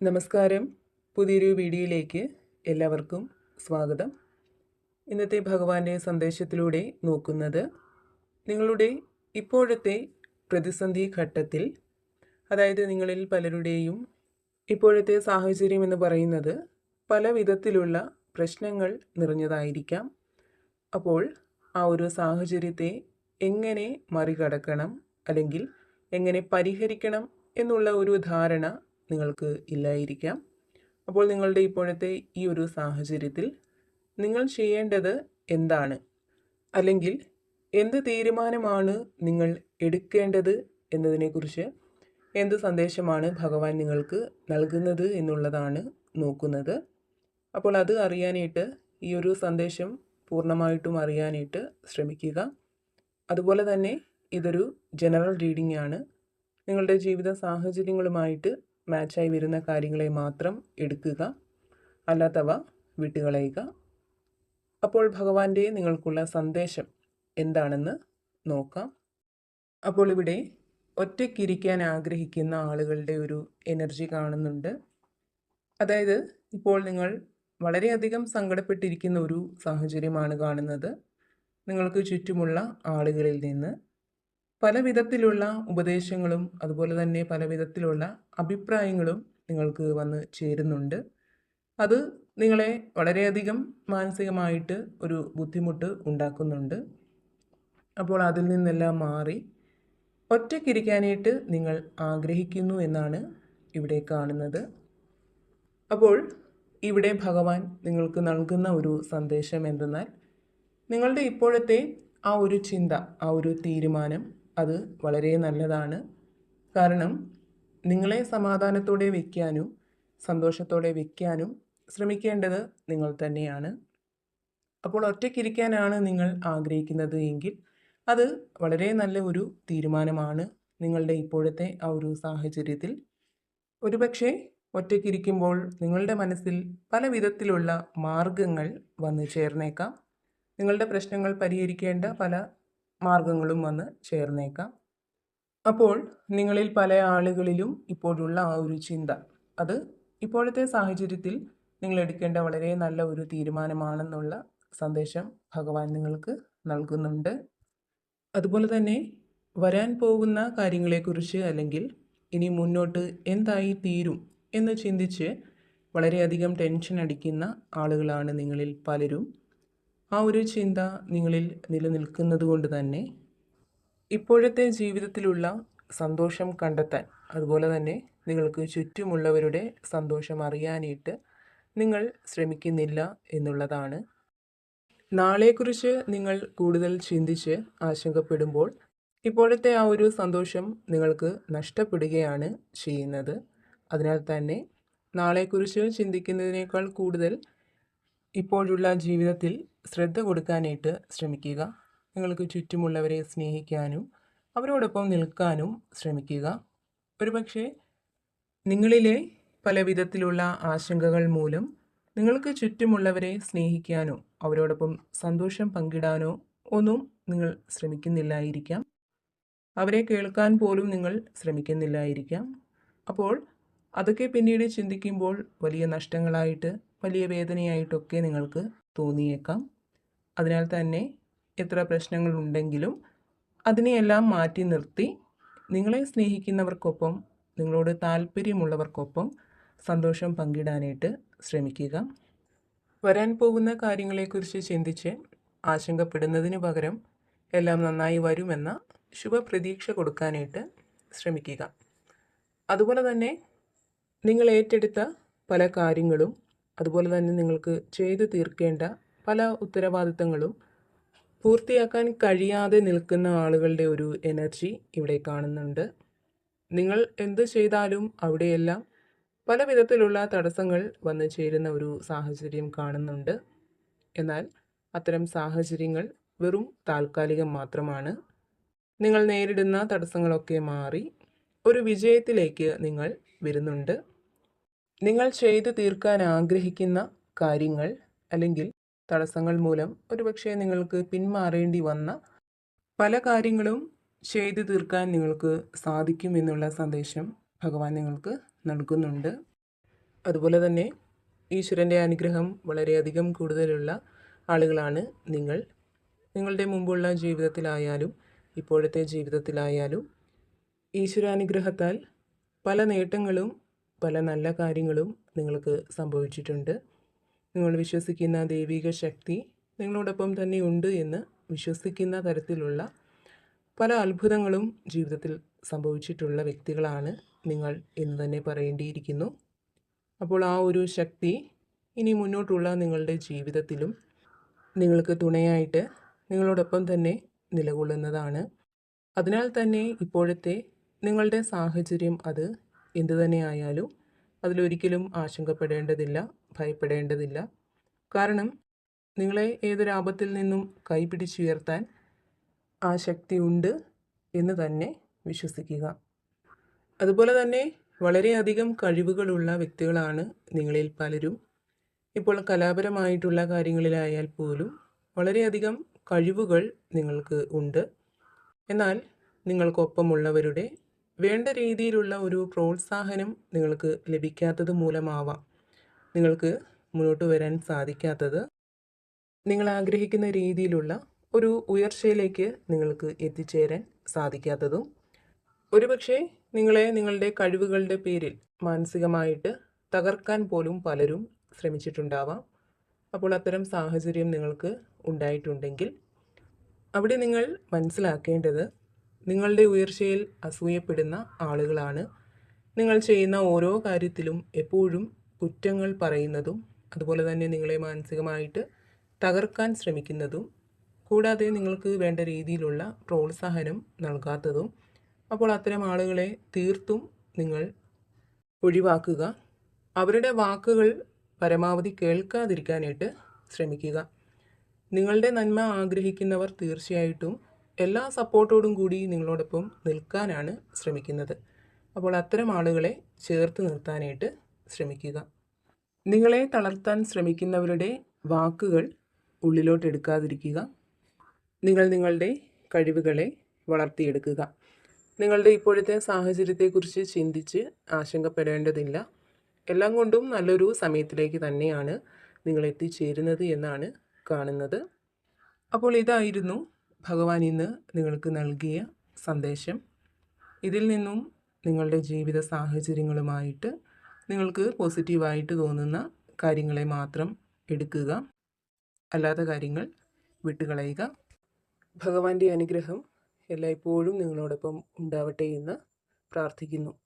നമസ്കാരം. പുതിയൊരു വീഡിയോയിലേക്ക് എല്ലാവർക്കും സ്വാഗതം. ഇന്നത്തെ ഭഗവാന്റെ സന്ദേശത്തിലൂടെ നോക്കുന്നത് നിങ്ങളുടെ ഇപ്പോഴത്തെ പ്രതിസന്ധി ഘട്ടത്തിൽ അതായത് നിങ്ങളിൽ പലരുടെയും ഇപ്പോഴത്തെ സാഹചര്യം എന്ന് പറയുന്നത് പല വിധത്തിലുള്ള പ്രശ്നങ്ങൾ നിറഞ്ഞതായിരിക്കാം. അപ്പോൾ ആ ഒരു സാഹചര്യത്തെ എങ്ങനെ മറികടക്കണം അല്ലെങ്കിൽ എങ്ങനെ പരിഹരിക്കണം എന്നുള്ള ഒരു ധാരണ നിങ്ങൾക്ക് ഇല്ലായിരിക്കാം. അപ്പോൾ നിങ്ങളുടെ ഇപ്പോഴത്തെ ഈ ഒരു സാഹചര്യത്തിൽ നിങ്ങൾ ചെയ്യേണ്ടത് എന്താണ്? അല്ലെങ്കിൽ എന്ത് തീരുമാനമാണ് നിങ്ങൾ എടുക്കേണ്ടത് എന്നതിനെക്കുറിച്ച് എന്ത് സന്ദേശമാണ് ഭഗവാൻ നിങ്ങൾക്ക് നൽകുന്നത് എന്നുള്ളതാണ് നോക്കുന്നത്. അപ്പോൾ അത് അറിയാനായിട്ട് ഈ ഒരു സന്ദേശം പൂർണമായിട്ടും അറിയാനായിട്ട് ശ്രമിക്കുക. അതുപോലെ തന്നെ ഇതൊരു ജനറൽ റീഡിംഗ് ആണ്. നിങ്ങളുടെ ജീവിത സാഹചര്യങ്ങളുമായിട്ട് മാച്ചായി വരുന്ന കാര്യങ്ങളെ മാത്രം എടുക്കുക അല്ലാത്തവ വിട്ടുകളയുക. അപ്പോൾ ഭഗവാന്റെ നിങ്ങൾക്കുള്ള സന്ദേശം എന്താണെന്ന് നോക്കാം. അപ്പോൾ ഇവിടെ ഒറ്റയ്ക്കിരിക്കാൻ ആഗ്രഹിക്കുന്ന ആളുകളുടെ ഒരു എനർജി കാണുന്നുണ്ട്. അതായത് ഇപ്പോൾ നിങ്ങൾ വളരെയധികം സങ്കടപ്പെട്ടിരിക്കുന്ന ഒരു സാഹചര്യമാണ് കാണുന്നത്. നിങ്ങൾക്ക് ചുറ്റുമുള്ള ആളുകളിൽ നിന്ന് പല വിധത്തിലുള്ള ഉപദേശങ്ങളും അതുപോലെ തന്നെ പല വിധത്തിലുള്ള അഭിപ്രായങ്ങളും നിങ്ങൾക്ക് വന്ന് ചേരുന്നുണ്ട്. അത് നിങ്ങളെ വളരെയധികം മാനസികമായിട്ട് ഒരു ബുദ്ധിമുട്ട് ഉണ്ടാക്കുന്നുണ്ട്. അപ്പോൾ അതിൽ നിന്നെല്ലാം മാറി ഒറ്റയ്ക്കിരിക്കാനായിട്ട് നിങ്ങൾ ആഗ്രഹിക്കുന്നു എന്നാണ് ഇവിടെ കാണുന്നത്. അപ്പോൾ ഇവിടെ ഭഗവാൻ നിങ്ങൾക്ക് നൽകുന്ന ഒരു സന്ദേശം എന്തെന്നാൽ നിങ്ങളുടെ ഇപ്പോഴത്തെ ആ ഒരു ചിന്ത ആ ഒരു തീരുമാനം അത് വളരെ നല്ലതാണ്. കാരണം നിങ്ങളെ സമാധാനത്തോടെ വയ്ക്കാനും സന്തോഷത്തോടെ വയ്ക്കാനും ശ്രമിക്കേണ്ടത് നിങ്ങൾ തന്നെയാണ്. അപ്പോൾ ഒറ്റയ്ക്കിരിക്കാനാണ് നിങ്ങൾ ആഗ്രഹിക്കുന്നത് എങ്കിൽ അത് വളരെ നല്ല ഒരു തീരുമാനമാണ് നിങ്ങളുടെ ഇപ്പോഴത്തെ ആ ഒരു സാഹചര്യത്തിൽ. ഒരുപക്ഷെ ഒറ്റയ്ക്കിരിക്കുമ്പോൾ നിങ്ങളുടെ മനസ്സിൽ പല വിധത്തിലുള്ള മാർഗങ്ങൾ വന്നു ചേർന്നേക്കാം. നിങ്ങളുടെ പ്രശ്നങ്ങൾ പരിഹരിക്കേണ്ട പല മാർഗങ്ങളും വന്ന് ചേർന്നേക്കാം. അപ്പോൾ നിങ്ങളിൽ പല ആളുകളിലും ഇപ്പോഴുള്ള ആ ഒരു ചിന്ത അത് ഇപ്പോഴത്തെ സാഹചര്യത്തിൽ നിങ്ങൾ എടുക്കേണ്ട വളരെ നല്ല ഒരു തീരുമാനമാണെന്നുള്ള സന്ദേശം ഭഗവാൻ നിങ്ങൾക്ക് നൽകുന്നുണ്ട്. അതുപോലെ തന്നെ വരാൻ പോകുന്ന കാര്യങ്ങളെക്കുറിച്ച് അല്ലെങ്കിൽ ഇനി മുന്നോട്ട് എന്തായി തീരും എന്ന് ചിന്തിച്ച് വളരെയധികം ടെൻഷൻ അടിക്കുന്ന ആളുകളാണ് നിങ്ങളിൽ പലരും. ആ ഒരു ചിന്ത നിങ്ങളിൽ നിലനിൽക്കുന്നത് കൊണ്ട് തന്നെ ഇപ്പോഴത്തെ ജീവിതത്തിലുള്ള സന്തോഷം കണ്ടെത്താൻ അതുപോലെ തന്നെ നിങ്ങൾക്ക് ചുറ്റുമുള്ളവരുടെ സന്തോഷം അറിയാനായിട്ട് നിങ്ങൾ ശ്രമിക്കുന്നില്ല എന്നുള്ളതാണ്. നാളെക്കുറിച്ച് നിങ്ങൾ കൂടുതൽ ചിന്തിച്ച് ആശങ്കപ്പെടുമ്പോൾ ഇപ്പോഴത്തെ ആ ഒരു സന്തോഷം നിങ്ങൾക്ക് നഷ്ടപ്പെടുകയാണ് ചെയ്യുന്നത്. അതിനാൽ തന്നെ നാളെക്കുറിച്ച് ചിന്തിക്കുന്നതിനേക്കാൾ കൂടുതൽ ഇപ്പോഴുള്ള ജീവിതത്തിൽ ശ്രദ്ധ കൊടുക്കാനായിട്ട് ശ്രമിക്കുക. നിങ്ങൾക്ക് ചുറ്റുമുള്ളവരെ സ്നേഹിക്കാനും അവരോടൊപ്പം നിൽക്കാനും ശ്രമിക്കുക. ഒരുപക്ഷെ നിങ്ങളിലെ പല വിധത്തിലുള്ള ആശങ്കകൾ മൂലം നിങ്ങൾക്ക് ചുറ്റുമുള്ളവരെ സ്നേഹിക്കാനോ അവരോടൊപ്പം സന്തോഷം പങ്കിടാനോ ഒന്നും നിങ്ങൾ ശ്രമിക്കുന്നില്ലായിരിക്കാം. അവരെ കേൾക്കാൻ പോലും നിങ്ങൾ ശ്രമിക്കുന്നില്ലായിരിക്കാം. അപ്പോൾ അതൊക്കെ പിന്നീട് ചിന്തിക്കുമ്പോൾ വലിയ നഷ്ടങ്ങളായിട്ട് വലിയ വേദനയായിട്ടൊക്കെ നിങ്ങൾക്ക് തോന്നിയേക്കാം. അതിനാൽ തന്നെ എത്ര പ്രശ്നങ്ങളുണ്ടെങ്കിലും അതിനെയെല്ലാം മാറ്റി നിർത്തി നിങ്ങളെ സ്നേഹിക്കുന്നവർക്കൊപ്പം നിങ്ങളോട് താല്പര്യമുള്ളവർക്കൊപ്പം സന്തോഷം പങ്കിടാനായിട്ട് ശ്രമിക്കുക. വരാൻ പോകുന്ന കാര്യങ്ങളെക്കുറിച്ച് ചിന്തിച്ച് ആശങ്കപ്പെടുന്നതിന് പകരം എല്ലാം നന്നായി വരുമെന്ന ശുഭപ്രതീക്ഷ കൊടുക്കാനായിട്ട് ശ്രമിക്കുക. അതുപോലെ തന്നെ നിങ്ങൾ ഏറ്റെടുത്ത പല കാര്യങ്ങളും അതുപോലെ തന്നെ നിങ്ങൾക്ക് ചെയ്തു തീർക്കേണ്ട പല ഉത്തരവാദിത്തങ്ങളും പൂർത്തിയാക്കാൻ കഴിയാതെ നിൽക്കുന്ന ആളുകളുടെ ഒരു എനർജി ഇവിടെ കാണുന്നുണ്ട്. നിങ്ങൾ എന്ത് ചെയ്താലും അവിടെയെല്ലാം പല വിധത്തിലുള്ള തടസ്സങ്ങൾ വന്നു ചേരുന്ന ഒരു സാഹചര്യം കാണുന്നുണ്ട്. എന്നാൽ അത്തരം സാഹചര്യങ്ങൾ വെറും താൽക്കാലികം മാത്രമാണ്. നിങ്ങൾ നേരിടുന്ന തടസ്സങ്ങളൊക്കെ മാറി ഒരു വിജയത്തിലേക്ക് നിങ്ങൾ വരുന്നുണ്ട്. നിങ്ങൾ ചെയ്തു തീർക്കാൻ ആഗ്രഹിക്കുന്ന കാര്യങ്ങൾ അല്ലെങ്കിൽ തടസ്സങ്ങൾ മൂലം ഒരുപക്ഷെ നിങ്ങൾക്ക് പിന്മാറേണ്ടി വന്ന പല കാര്യങ്ങളും ചെയ്തു തീർക്കാൻ നിങ്ങൾക്ക് സാധിക്കും എന്നുള്ള സന്ദേശം ഭഗവാൻ നിങ്ങൾക്ക് നൽകുന്നുണ്ട്. അതുപോലെ തന്നെ ഈശ്വരന്റെ അനുഗ്രഹം വളരെയധികം കൂടുതലുള്ള ആളുകളാണ് നിങ്ങൾ. നിങ്ങളുടെ മുമ്പുള്ള ജീവിതത്തിലായാലും ഇപ്പോഴത്തെ ജീവിതത്തിലായാലും ഈശ്വരാനുഗ്രഹത്താൽ പല നേട്ടങ്ങളും പല നല്ല കാര്യങ്ങളും നിങ്ങൾക്ക് സംഭവിച്ചിട്ടുണ്ട്. നിങ്ങൾ വിശ്വസിക്കുന്ന ദൈവിക ശക്തി നിങ്ങളോടൊപ്പം തന്നെ ഉണ്ട് എന്ന് വിശ്വസിക്കുന്ന തരത്തിലുള്ള പല അത്ഭുതങ്ങളും ജീവിതത്തിൽ സംഭവിച്ചിട്ടുള്ള വ്യക്തികളാണ് നിങ്ങൾ എന്ന് തന്നെ പറയേണ്ടിയിരിക്കുന്നു. അപ്പോൾ ആ ഒരു ശക്തി ഇനി മുന്നോട്ടുള്ള നിങ്ങളുടെ ജീവിതത്തിലും നിങ്ങൾക്ക് തുണയായിട്ട് നിങ്ങളോടൊപ്പം തന്നെ നിലകൊള്ളുന്നതാണ്. അതിനാൽ തന്നെ ഇപ്പോഴത്തെ നിങ്ങളുടെ സാഹചര്യം അത് എന്തു തന്നെയായാലും അതിലൊരിക്കലും ആശങ്കപ്പെടേണ്ടതില്ല ഭയപ്പെടേണ്ടതില്ല. കാരണം നിങ്ങളെ ഏതൊരാപത്തിൽ നിന്നും കൈപിടിച്ചുയർത്താൻ ആ ശക്തി ഉണ്ട് എന്ന് തന്നെ വിശ്വസിക്കുക. അതുപോലെ തന്നെ വളരെയധികം കഴിവുകളുള്ള വ്യക്തികളാണ് നിങ്ങളിൽ പലരും. ഇപ്പോൾ കലാപരമായിട്ടുള്ള കാര്യങ്ങളിലായാൽ പോലും വളരെയധികം കഴിവുകൾ നിങ്ങൾക്ക് ഉണ്ട്. എന്നാൽ നിങ്ങൾക്കൊപ്പമുള്ളവരുടെ വേണ്ട രീതിയിലുള്ള ഒരു പ്രോത്സാഹനം നിങ്ങൾക്ക് ലഭിക്കാത്തത് മൂലമാവാം നിങ്ങൾക്ക് മുന്നോട്ട് വരാൻ സാധിക്കാത്തത്. നിങ്ങൾ ആഗ്രഹിക്കുന്ന രീതിയിലുള്ള ഒരു ഉയർച്ചയിലേക്ക് നിങ്ങൾക്ക് എത്തിച്ചേരാൻ സാധിക്കാത്തതും ഒരുപക്ഷെ നിങ്ങളെ നിങ്ങളുടെ കഴിവുകളുടെ പേരിൽ മാനസികമായിട്ട് തകർക്കാൻ പോലും പലരും ശ്രമിച്ചിട്ടുണ്ടാവാം. അപ്പോൾ അത്തരം സാഹചര്യം നിങ്ങൾക്ക് ഉണ്ടായിട്ടുണ്ടെങ്കിൽ അവിടെ നിങ്ങൾ മനസ്സിലാക്കേണ്ടത് നിങ്ങളുടെ ഉയർച്ചയിൽ അസൂയപ്പെടുന്ന ആളുകളാണ്. നിങ്ങൾ ചെയ്യുന്ന ഓരോ കാര്യത്തിലും എപ്പോഴും കുറ്റങ്ങൾ പറയുന്നതും അതുപോലെ തന്നെ നിങ്ങളെ മാനസികമായിട്ട് തകർക്കാൻ ശ്രമിക്കുന്നതും കൂടാതെ നിങ്ങൾക്ക് വേണ്ട രീതിയിലുള്ള പ്രോത്സാഹനം നൽകാത്തതും അപ്പോൾ അത്തരം ആളുകളെ തീർത്തും നിങ്ങൾ ഒഴിവാക്കുക. അവരുടെ വാക്കുകൾ പരമാവധി കേൾക്കാതിരിക്കാനായിട്ട് ശ്രമിക്കുക. നിങ്ങളുടെ നന്മ ആഗ്രഹിക്കുന്നവർ തീർച്ചയായിട്ടും എല്ലാ സപ്പോർട്ടോടും കൂടി നിങ്ങളോടൊപ്പം നിൽക്കാനാണ് ശ്രമിക്കുന്നത്. അപ്പോൾ അത്തരം ആളുകളെ ചേർത്ത് നിർത്താനായിട്ട് ശ്രമിക്കുക. നിങ്ങളെ തളർത്താൻ ശ്രമിക്കുന്നവരുടെ വാക്കുകൾ ഉള്ളിലോട്ട് എടുക്കാതിരിക്കുക നിങ്ങൾ നിങ്ങളുടെ കഴിവുകളെ വളർത്തിയെടുക്കുക. നിങ്ങളുടെ ഇപ്പോഴത്തെ സാഹചര്യത്തെക്കുറിച്ച് ചിന്തിച്ച് ആശങ്കപ്പെടേണ്ടതില്ല. എല്ലാം കൊണ്ടും നല്ലൊരു സമയത്തിലേക്ക് തന്നെയാണ് നിങ്ങൾ എത്തിച്ചേരുന്നത് എന്നാണ് കാണുന്നത്. അപ്പോൾ ഇതായിരുന്നു ഭഗവാൻ ഇന്ന് നിങ്ങൾക്ക് നൽകിയ സന്ദേശം. ഇതിൽ നിന്നും നിങ്ങളുടെ ജീവിത സാഹചര്യങ്ങളുമായിട്ട് നിങ്ങൾക്ക് പോസിറ്റീവായിട്ട് തോന്നുന്ന കാര്യങ്ങളെ മാത്രം എടുക്കുക. അല്ലാത്ത കാര്യങ്ങൾ വിട്ടുകളയുക. ഭഗവാന്റെ അനുഗ്രഹം എല്ലായ്പ്പോഴും നിങ്ങളോടൊപ്പം ഉണ്ടാവട്ടെ എന്ന് പ്രാർത്ഥിക്കുന്നു.